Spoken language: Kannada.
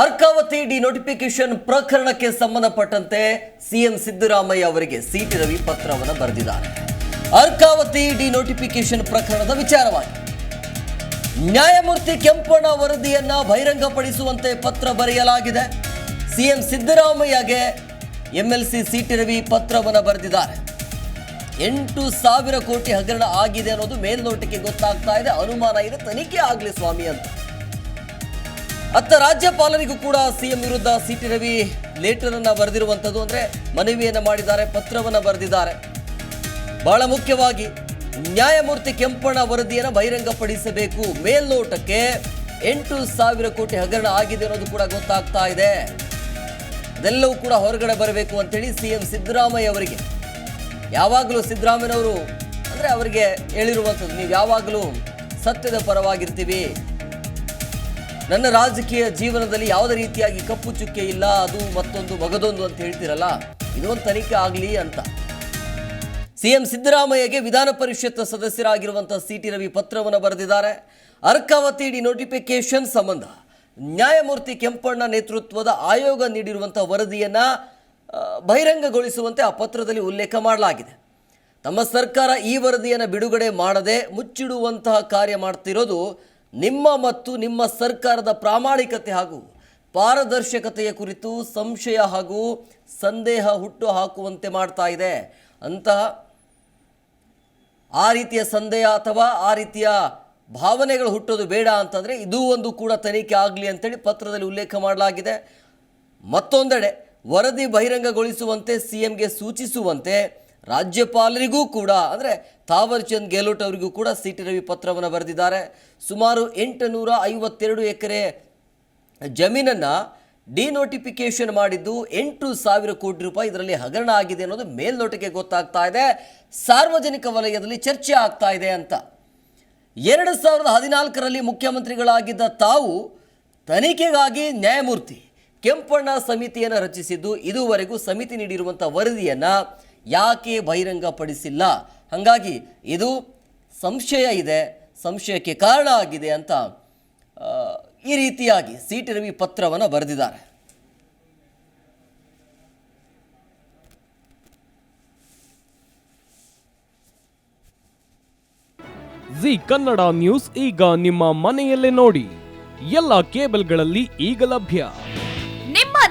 ಅರ್ಕಾವತಿ ಡಿ ನೋಟಿಫಿಕೇಶನ್ ಪ್ರಕರಣಕ್ಕೆ ಸಂಬಂಧಪಟ್ಟಂತೆ ಸಿಎಂ ಸಿದ್ದರಾಮಯ್ಯ ಅವರಿಗೆ ಸಿಟಿ ರವಿ ಪತ್ರವನ್ನು ಬರೆದಿದ್ದಾರೆ. ಅರ್ಕಾವತಿ ಡಿನೋಟಿಫಿಕೇಶನ್ ಪ್ರಕರಣದ ವಿಚಾರವಾಗಿ, ನ್ಯಾಯಮೂರ್ತಿ ಕೆಂಪಣ್ಣ ವರದಿಯನ್ನ ಬಹಿರಂಗಪಡಿಸುವಂತೆ ಪತ್ರ ಬರೆಯಲಾಗಿದೆ. ಸಿಎಂ ಸಿದ್ದರಾಮಯ್ಯಗೆ ಎಂಎಲ್ಸಿ ಸಿಟಿ ರವಿ ಪತ್ರವನ್ನು ಬರೆದಿದ್ದಾರೆ. ಎಂಟು ಸಾವಿರ ಕೋಟಿ ಹಗರಣ ಆಗಿದೆ ಅನ್ನೋದು ಮೇಲ್ನೋಟಕ್ಕೆ ಗೊತ್ತಾಗ್ತಾ ಇದೆ. ಅನುಮಾನ ಇದೆ. ತನಿಖೆ ಆಗಲಿ ಸ್ವಾಮಿ ಅಂತ. ಅತ್ತ ರಾಜ್ಯಪಾಲರಿಗೂ ಕೂಡ ಸಿಎಂ ವಿರುದ್ಧ ಸಿಟಿ ರವಿ ಲೇಟರ್ ಅನ್ನ ಬರೆದಿರುವಂಥದ್ದು ಅಂದ್ರೆ ಮನವಿಯನ್ನ ಮಾಡಿದ್ದಾರೆ, ಪತ್ರವನ್ನ ಬರೆದಿದ್ದಾರೆ. ಬಹಳ ಮುಖ್ಯವಾಗಿ ನ್ಯಾಯಮೂರ್ತಿ ಕೆಂಪಣ್ಣ ವರದಿಯನ್ನು ಬಹಿರಂಗಪಡಿಸಬೇಕು. ಮೇಲ್ನೋಟಕ್ಕೆ ಎಂಟು ಸಾವಿರ ಕೋಟಿ ಹಗರಣ ಆಗಿದೆ ಅನ್ನೋದು ಕೂಡ ಗೊತ್ತಾಗ್ತಾ ಇದೆ. ಇದೆಲ್ಲವೂ ಕೂಡ ಹೊರಗಡೆ ಬರಬೇಕು ಅಂತೇಳಿ ಸಿಎಂ ಸಿದ್ದರಾಮಯ್ಯ ಅವರಿಗೆ. ಯಾವಾಗಲೂ ಸಿದ್ದರಾಮಯ್ಯನವರು ಅಂದರೆ ಅವರಿಗೆ ಹೇಳಿರುವಂಥದ್ದು, ನೀವು ಯಾವಾಗಲೂ ಸತ್ಯದ ಪರವಾಗಿರ್ತೀವಿ. ನನ್ನ ರಾಜಕೀಯ ಜೀವನದಲ್ಲಿ ಯಾವುದೇ ರೀತಿಯಾಗಿ ಕಪ್ಪು ಚುಕ್ಕೆ ಇಲ್ಲ, ಅದು ಮತ್ತೊಂದು ಮಗದೊಂದು ಅಂತ ಹೇಳ್ತೀರಲ್ಲ, ಇದೊಂದು ತನಿಖೆ ಆಗಲಿ ಅಂತ. ಸಿಎಂ ಸಿದ್ದರಾಮಯ್ಯಗೆ ವಿಧಾನ ಪರಿಷತ್ ಸದಸ್ಯರಾಗಿರುವಂತಹ ಸಿಟಿ ರವಿ ಪತ್ರವನ್ನು ಬರೆದಿದ್ದಾರೆ. ಅರ್ಕಾವತಿ ಡಿನೋಟಿಫಿಕೇಶನ್ ಸಂಬಂಧ ನ್ಯಾಯಮೂರ್ತಿ ಕೆಂಪಣ್ಣ ನೇತೃತ್ವದ ಆಯೋಗ ನೀಡಿರುವಂತಹ ವರದಿಯನ್ನ ಬಹಿರಂಗಗೊಳಿಸುವಂತೆ ಆ ಪತ್ರದಲ್ಲಿ ಉಲ್ಲೇಖ ಮಾಡಲಾಗಿದೆ. ತಮ್ಮ ಸರ್ಕಾರ ಈ ವರದಿಯನ್ನು ಬಿಡುಗಡೆ ಮಾಡದೆ ಮುಚ್ಚಿಡುವಂತಹ ಕಾರ್ಯ ಮಾಡ್ತಿರೋದು ನಿಮ್ಮ ಮತ್ತು ನಿಮ್ಮ ಸರ್ಕಾರದ ಪ್ರಾಮಾಣಿಕತೆ ಹಾಗೂ ಪಾರದರ್ಶಕತೆಯ ಕುರಿತು ಸಂಶಯ ಹಾಗೂ ಸಂದೇಹ ಹುಟ್ಟು ಹಾಕುವಂತೆ ಮಾಡ್ತಾ ಇದೆ. ಅಂತಹ ಆ ರೀತಿಯ ಸಂದೇಹ ಅಥವಾ ಆ ರೀತಿಯ ಭಾವನೆಗಳು ಹುಟ್ಟೋದು ಬೇಡ ಅಂತಂದರೆ ಇದು ಒಂದು ಕೂಡ ತನಿಖೆ ಆಗಲಿ ಅಂತೇಳಿ ಪತ್ರದಲ್ಲಿ ಉಲ್ಲೇಖ ಮಾಡಲಾಗಿದೆ. ಮತ್ತೊಂದೆಡೆ ವರದಿ ಬಹಿರಂಗಗೊಳಿಸುವಂತೆ ಸಿಎಂಗೆ ಸೂಚಿಸುವಂತೆ ರಾಜ್ಯಪಾಲರಿಗೂ ಕೂಡ, ಅಂದರೆ ತಾವರ್ಚಂದ್ ಗೆಹ್ಲೋಟ್ ಅವರಿಗೂ ಕೂಡ ಸಿ ಟಿ ರವಿ ಪತ್ರವನ್ನು ಬರೆದಿದ್ದಾರೆ. ಸುಮಾರು ಎಂಟುನೂರ ಐವತ್ತೆರಡು ಎಕರೆ ಜಮೀನನ್ನು ಡಿನೋಟಿಫಿಕೇಷನ್ ಮಾಡಿದ್ದು ಎಂಟು ಸಾವಿರ ಕೋಟಿ ರೂಪಾಯಿ ಇದರಲ್ಲಿ ಹಗರಣ ಆಗಿದೆ ಅನ್ನೋದು ಮೇಲ್ನೋಟಕ್ಕೆ ಗೊತ್ತಾಗ್ತಾ ಇದೆ. ಸಾರ್ವಜನಿಕ ವಲಯದಲ್ಲಿ ಚರ್ಚೆ ಆಗ್ತಾ ಇದೆ ಅಂತ. ಎರಡು ಸಾವಿರದ ಹದಿನಾಲ್ಕರಲ್ಲಿ ಮುಖ್ಯಮಂತ್ರಿಗಳಾಗಿದ್ದ ತಾವು ತನಿಖೆಗಾಗಿ ನ್ಯಾಯಮೂರ್ತಿ ಕೆಂಪಣ್ಣ ಸಮಿತಿಯನ್ನು ರಚಿಸಿದ್ದು, ಇದುವರೆಗೂ ಸಮಿತಿ ನೀಡಿರುವಂಥ ವರದಿಯನ್ನು ಯಾಕೆ ಬಹಿರಂಗಪಡಿಸಿಲ್ಲ? ಹಾಗಾಗಿ ಇದು ಸಂಶಯ ಇದೆ, ಸಂಶಯಕ್ಕೆ ಕಾರಣ ಆಗಿದೆ ಅಂತ ಈ ರೀತಿಯಾಗಿ ಸಿ ಟಿ ರವಿ ಪತ್ರವನ್ನು ಬರೆದಿದ್ದಾರೆ. ಜಿ ಕನ್ನಡ ನ್ಯೂಸ್ ಈಗ ನಿಮ್ಮ ಮನೆಯಲ್ಲೇ ನೋಡಿ. ಎಲ್ಲ ಕೇಬಲ್ಗಳಲ್ಲಿ ಈಗ ಲಭ್ಯ.